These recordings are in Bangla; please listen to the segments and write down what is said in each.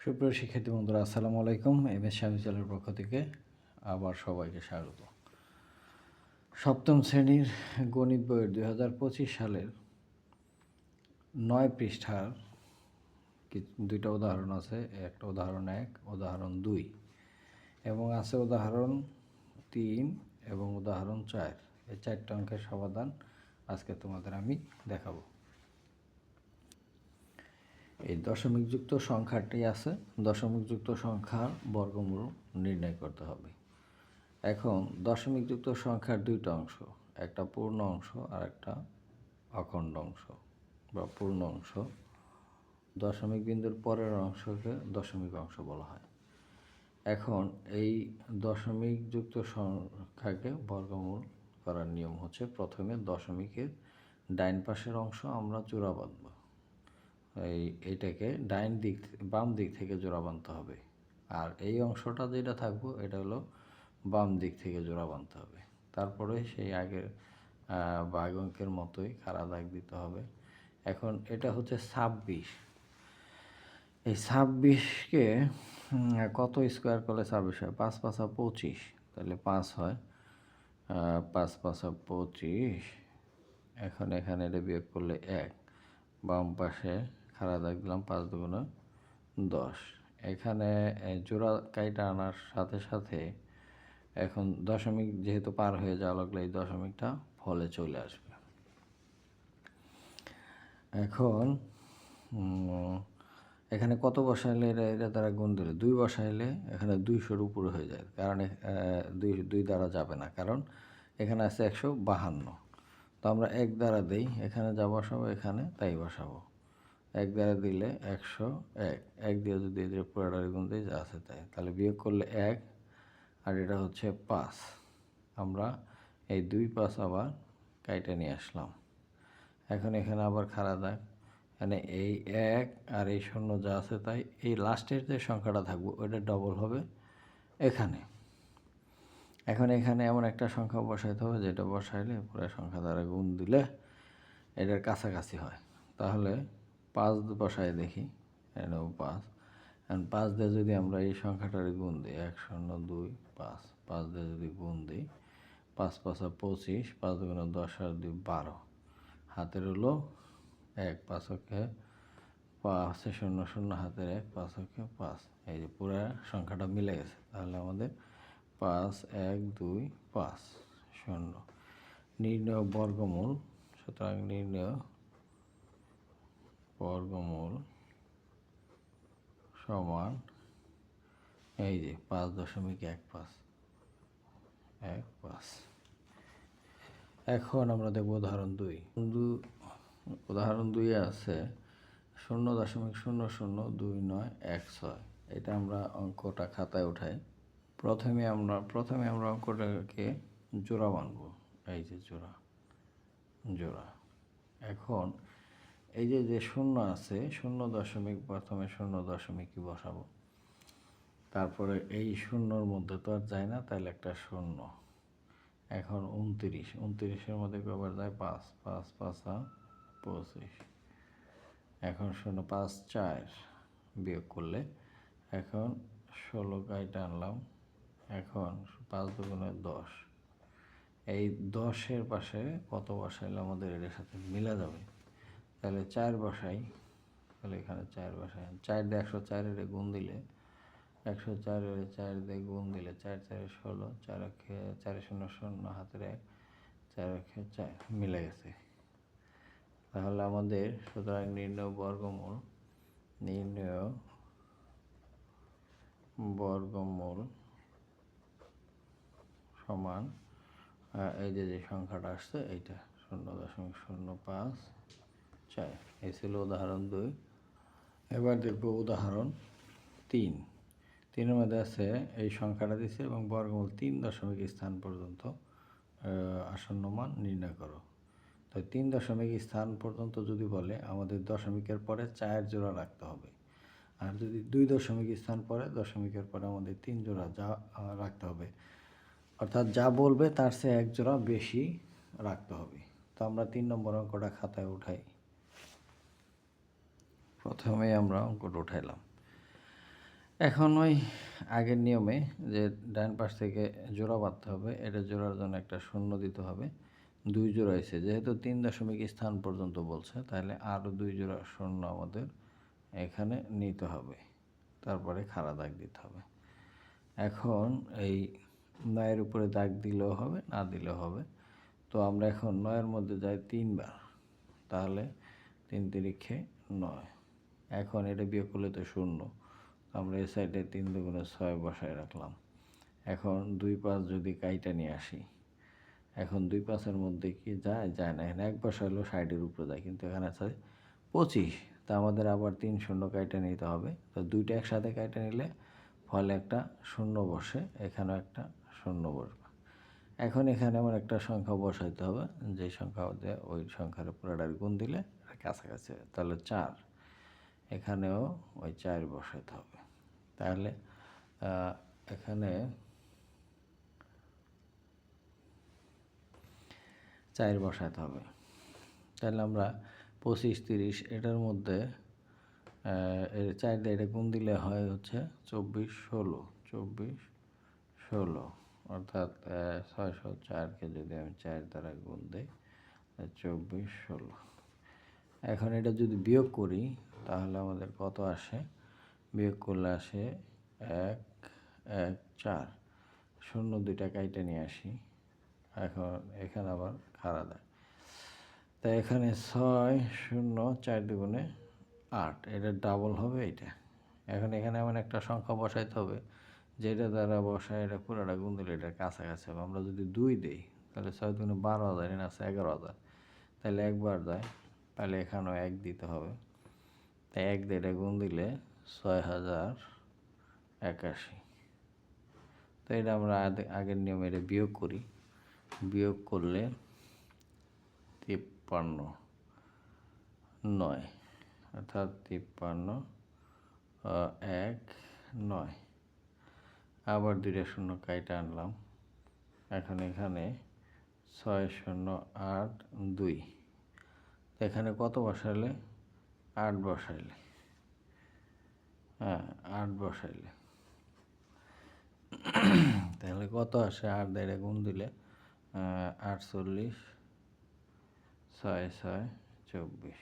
সুপ্রিয় শিক্ষার্থী বন্ধুরা, আসসালামু আলাইকুম। এম এস শামিজালের পক্ষ থেকে আবার সবাইকে স্বাগত। সপ্তম শ্রেণির গণিত বইয়ের দুই হাজার পঁচিশ সালের নয় পৃষ্ঠার দুইটা উদাহরণ আছে। একটা উদাহরণ এক, উদাহরণ দুই, এবং আছে উদাহরণ তিন এবং উদাহরণ চার। এই চারটা অঙ্কের সমাধান আজকে তোমাদের আমি দেখাবো। এই দশমিকযুক্ত সংখ্যাটি আছে। দশমিকযুক্ত সংখ্যার বর্গমূল নির্ণয় করতে হবে। এখন দশমিকযুক্ত সংখ্যার দুইটা অংশ, একটা পূর্ণ অংশ আর একটা অখণ্ড অংশ বা পূর্ণ অংশ। দশমিক বিন্দুর পরের অংশকে দশমিক অংশ বলা হয়। এখন এই দশমিকযুক্ত সংখ্যাকে বর্গমূল করার নিয়ম হচ্ছে প্রথমে দশমিকের ডাইন পাশের অংশ আমরা চূড়া বাঁধব। এই এইটাকে ডাইন দিক বাম দিক থেকে জোড়া বাঁধতে হবে। আর এই অংশটা যেটা থাকব, এটা হলো বাম দিক থেকে জোড়া বাঁধতে হবে। তারপরে সেই আগের বাঘ অঙ্কের মতোই খাড়া দাগ দিতে হবে। এখন এটা হচ্ছে ছাব্বিশ। এই ছাব্বিশকে কত স্কোয়ার করলে ছাব্বিশ হয়? পাঁচ পাঁচা পঁচিশ। তাহলে পাঁচ হয় পাঁচ পাঁচা পঁচিশ। এখন এখানে এটা বিয়োগ করলে এক। বাম পাশে খাড়া দাগ দিলাম পাঁচ দুগুণে দশ। এখানে জোড়া কাইটা আনার সাথে সাথে এখন দশমিক যেহেতু পার হয়ে যাওয়া লাগলে এই দশমিকটা ফলে চলে আসবে। এখন এখানে কত বসাইলে এটা এটা দ্বারা গুণ দিলে? দুই বসাইলে এখানে দুইশোর উপরে হয়ে যায়। কারণ দুই দুই দ্বারা যাবে না। কারণ এখানে আছে একশো বাহান্ন। তো আমরা এক দ্বারা দিই, এখানে যা বসাবো, এখানে তাই বসাবো। এক দ্বারা দিলে একশো এক। এক দিয়ে যদি এদের পুরোটার গুণ দিই, যা আছে তাই। তাহলে বিয়োগ করলে এক, আর এটা হচ্ছে পাঁচ। আমরা এই দুই পাঁচ আবার কাইটে নিয়ে আসলাম। এখন এখানে আবার খাড়া দাগ। মানে এই এক আর এই শূন্য যা আছে তাই, এই লাস্টের যে সংখ্যাটা থাকব, ওইটা ডবল হবে এখানে। এখন এখানে এমন একটা সংখ্যা বসাইতে হবে, যেটা বসাইলে পুরো সংখ্যা দ্বারা গুণ দিলে এটার কাছাকাছি হয়। তাহলে পাঁচ বসাই দেখি এটাও পাঁচ। এখন পাঁচ দিয়ে যদি আমরা এই সংখ্যাটার গুণ দিই, এক শূন্য দুই পাঁচ পাঁচ দিয়ে যদি গুণ দিই, পাঁচ পাঁচা পঁচিশ, পাঁচ দুগুণে দশ আর দুই বারো। হাতের হলো এক, পাঁচ অক্ষে পাঁচ শূন্য শূন্য হাতের এক, পাঁচ অক্ষে পাঁচ। এই যে পুরো সংখ্যাটা মিলে গেছে, তাহলে আমাদের পাঁচ, এক, দুই, পাঁচ, শূন্য। নির্ণয় বর্গমূল, সুতরাং নির্ণয় বর্গমূল সমান এই যে পাঁচ দশমিক এক পাঁচ এক পাঁচ। এখন আমরা দেখব উদাহরণ দুই। উদাহরণ দুই আছে, শূন্য দশমিক শূন্য শূন্য দুই নয় এক ছয়। এটা আমরা অঙ্কটা খাতায় উঠাই। প্রথমে আমরা প্রথমে আমরা অঙ্কটাকে জোড়া বানবো। এই যে জোড়া জোড়া। এখন এই যে যে শূন্য আছে, শূন্য দশমিক প্রথমে শূন্য দশমিকই বসাবো। তারপরে এই শূন্যর মধ্যে তো আর যায় না, তাহলে একটা শূন্য। এখন উনত্রিশ, উনত্রিশের মধ্যে কবার যায়? পাঁচ পাঁচ, পাঁচা পঁচিশ। এখন শূন্য, পাঁচ, চার বিয়োগ করলে এখন ষোলো গাইটা আনলাম। এখন পাঁচ দুগুণে দশ। এই দশের পাশে কত বসাইলে আমাদের এটার সাথে মিলা যাবে? তাহলে চার বসাই, তাহলে এখানে চার বসাই। চার দিয়ে একশো চারের গুণ দিলে, একশো চারের চার দিয়ে গুণ দিলে চার, চারে ষোলো, চার অক্ষে চারে শূন্য শূন্য, হাতের এক, চার অক্ষে চার, মিলে গেছে। তাহলে আমাদের সুতরাং নির্ণয় বর্গমূল নির্ণয় বর্গমূল সমান এই যে যে সংখ্যাটা আসছে, এইটা শূন্য দশমিক শূন্য পাঁচ চার এই ছিল উদাহরণ দুই। এবার দেখব উদাহরণ তিন। তিনের মধ্যে আছে, এই সংখ্যাটা দিছে এবং বর্গমূল তিন দশমিক স্থান পর্যন্ত আসন্ন মান নির্ণয় করো। তো তিন দশমিক স্থান পর্যন্ত যদি বলে, আমাদের দশমিকের পরে চার জোড়া রাখতে হবে। আর যদি দুই দশমিক স্থান পরে, দশমিকের পরে আমাদের তিন জোড়া যা রাখতে হবে। অর্থাৎ যা বলবে, তার চেয়ে এক জোড়া বেশি রাখতে হবে। তো আমরা তিন নম্বর অঙ্কটা খাতায় উঠাই। প্রথমে আমরা অঙ্কটা উঠাইলাম। এখন ওই আগের নিয়মে যে ডান পাশ থেকে জোড়া বাঁধতে হবে, এটা জোড়ার জন্য একটা শূন্য দিতে হবে। দুই জোড়া হয়েছে। যেহেতু তিন দশমিক স্থান পর্যন্ত বলছে, তাহলে আরও দুই জোড়া শূন্য আমাদের এখানে নিতে হবে। তারপরে খাড়া দাগ দিতে হবে। এখন এই নয়ের উপরে দাগ দিলেও হবে, না দিলেও হবে। তো আমরা এখন নয়ের মধ্যে যাই তিনবার, তাহলে তিন তিরিক্ষে নয়। এখন এটা বিয়োগ করলে তো শূন্য। আমরা এই সাইডে তিন দুগুণে ছয় বসায় রাখলাম। এখন দুই পাঁচ যদি কাইটা নিয়ে আসি, এখন দুই পাঁচের মধ্যে কি যায়? যায় না। এখানে এক বসাইলেও সাইডের উপরে যায়, কিন্তু এখানে আছে পঁচিশ। তা আমাদের আবার তিন শূন্য কাইটা নিতে হবে। তো দুইটা একসাথে কাইটা নিলে ফলে একটা শূন্য বসে, এখানেও একটা শূন্য বসবে। এখন এখানে আমার একটা সংখ্যা বসাইতে হবে। যে সংখ্যা ওই সংখ্যার পুরোটার গুণ দিলে কাছাকাছি তাহলে চার। এখানেও ওই চার বসাইতে হবে। তাহলে এখানে চার বসাইতে হবে। তাহলে আমরা পঁচিশ, তিরিশ, এটার মধ্যে চার দিয়ে এটা গুণ দিলে হয় হচ্ছে চব্বিশ, ষোলো চব্বিশ, ষোলো, অর্থাৎ ছয়শো চারকে যদি আমি চার দ্বারা গুণ দিই চব্বিশ, ষোলো। এখন এটা যদি বিয়োগ করি তাহলে আমাদের কত আসে? বিয়োগ করলে আসে এক এক, চার। শূন্য দুইটা কাইটে নিয়ে আসি। এখন এখানে আবার খাড়া দেয়। তাই এখানে ছয়, শূন্য, চার দুগুণে আট। এটা ডাবল হবে এটা এখন এখানে এমন একটা সংখ্যা বসাইতে হবে, যেটা দ্বারা বসায় এটা পুরোটা গুণ দিলে এটার কাছাকাছি হবে। আমরা যদি দুই দিই, তাহলে ছয় দুগুণে বারো হাজার, এখানে আছে এগারো হাজার। তাহলে একবার যায় তাহলে এখানেও এক দিতে হবে। এক এটা গুণ দিলে ছয় হাজার একাশি। তো এটা আমরা আগে- আগের নিয়মে এটা বিয়োগ করি। বিয়োগ করলে তিপ্পান্ন নয়, অর্থাৎ তিপ্পান্ন এক নয়। আবার দুইটা শূন্য কাইটা আনলাম। এখন এখানে ছয় শূন্য আট দুই। এখানে কত বসাইলে আট বসাইলে। হ্যাঁ আট বসাইলে। তাহলে কত আসে? আট দেড়ে গুণ দিলে আটচল্লিশ, ছয় ছয়, চব্বিশ।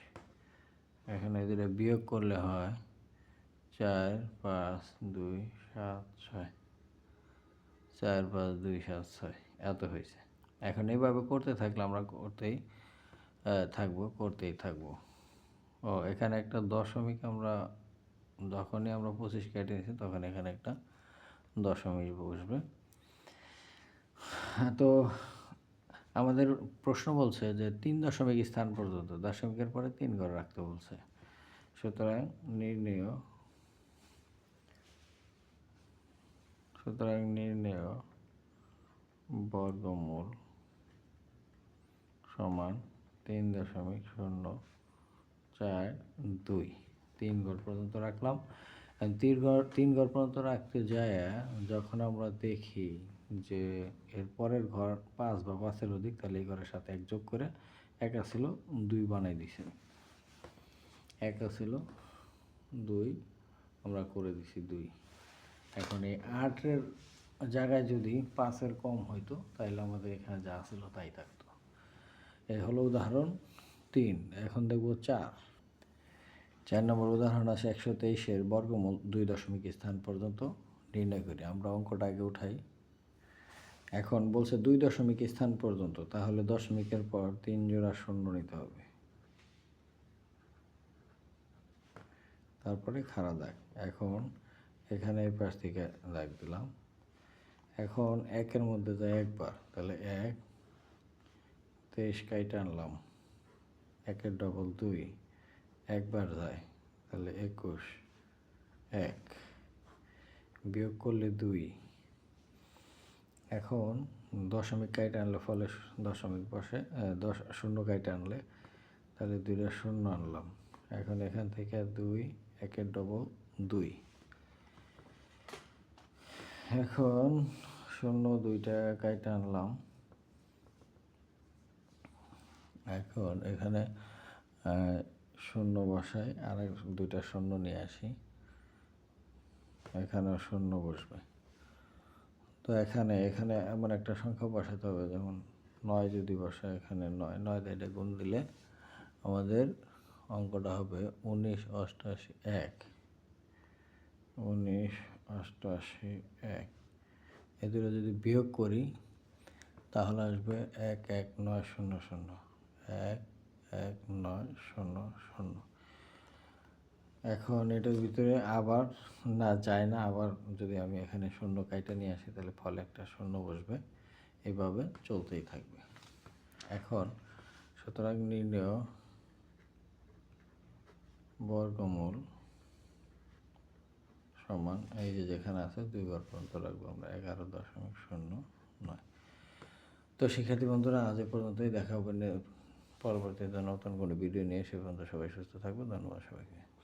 এখানে এদের বিয়োগ করলে হয় চার, পাঁচ, দুই, সাত, ছয়। চার, পাঁচ, দুই, সাত, ছয়। এত হয়েছে। এখন এইভাবে করতে থাকলে আমরা করতেই থাকব করতেই থাকব। ও, এখানে একটা দশমিক আমরা, যখনই আমরা পঁচিশ কেটে নিয়েছি তখন এখানে একটা দশমিক বসবে। তো আমাদের প্রশ্ন বলছে যে তিন দশমিক স্থান পর্যন্ত দশমিকের পরে তিন ঘর রাখতে বলছে। সুতরাং নির্ণয়, সুতরাং নির্ণেয় বর্গমূল সমান তিন দশমিক শূন্য চার, দুই। তিন ঘর পর্যন্ত রাখলাম। তিন ঘর তিন ঘর পর্যন্ত রাখতে যায় যখন আমরা দেখি যে এর পরের ঘর পাঁচ বা পাঁচের অধিক, তাহলে এই ঘরের সাথে এক যোগ করে একা ছিল দুই বানাই দিছে। একা ছিল দুই, আমরা করে দিছি দুই। এখন এই আটের জায়গায় যদি পাঁচের কম হইতো, তাহলে আমাদের এখানে যা ছিল তাই থাকতো। এই হলো উদাহরণ তিন। এখন দেখব চার। চার নম্বর উদাহরণ আছে একশো তেইশের বর্গমূল দুই দশমিক স্থান পর্যন্ত নির্ণয় করি। আমরা অঙ্কটা আগে উঠাই। এখন বলছে দুই দশমিক স্থান পর্যন্ত, তাহলে দশমিকের পর তিন জোড়া শূন্য নিতে হবে। তারপরে খাড়া দাগ। এখন এখানে এই পাশ থেকে দাগ দিলাম। এখন একের মধ্যে যায় একবার, তাহলে এক, তেইশ কাইটা আনলাম। একের ডবল দুই। একবার যায় তাহলে একুশ, এক, বিয়োগ করলে দুই। এখন দশমিক কাইটা আনলে, ফলে দশমিক বসে দশ, শূন্য কাইটা আনলে, তাহলে দুইটা শূন্য আনলাম। এখন এখান থেকে দুই, একের ডবল দুই। এখন শূন্য দুইটা কাইটা আনলাম। এখন এখানে শূন্য বসাই আর দুইটা শূন্য নিয়ে আসি। এখানেও শূন্য বসবে। তো এখানে এখানে এমন একটা সংখ্যা বসাতে হবে, যেমন নয় যদি বসে এখানে নয় নয় এটা গুণ দিলে আমাদের অঙ্কটা হবে উনিশ অষ্টআশি এক। উনিশ অষ্টআশি এক। এ দুটো যদি বিয়োগ করি, তাহলে আসবে এক এক, নয়, শূন্য শূন্য। এক এক নয় শূন্য শূন্য। এখন এটার ভিতরে আবার না, যায় না, আবার যদি আমি এখানে শূন্য কাইটা নিয়ে আসি, তাহলে ফলে একটা শূন্য বসবে। এভাবে চলতেই থাকবে। এখন সুতরাং নির্ণয় বর্গমূল সমান এই যে যেখানে আছে, দুইবার পর্যন্ত রাখব আমরা, এগারো দশমিক শূন্য নয়। তো শিক্ষার্থী বন্ধুরা, আজ পর্যন্তই। দেখা হবে পরবর্তীতে নতুন কোনো ভিডিও নিয়ে সে পর্যন্ত সবাই সুস্থ থাকবে ধন্যবাদ সবাইকে।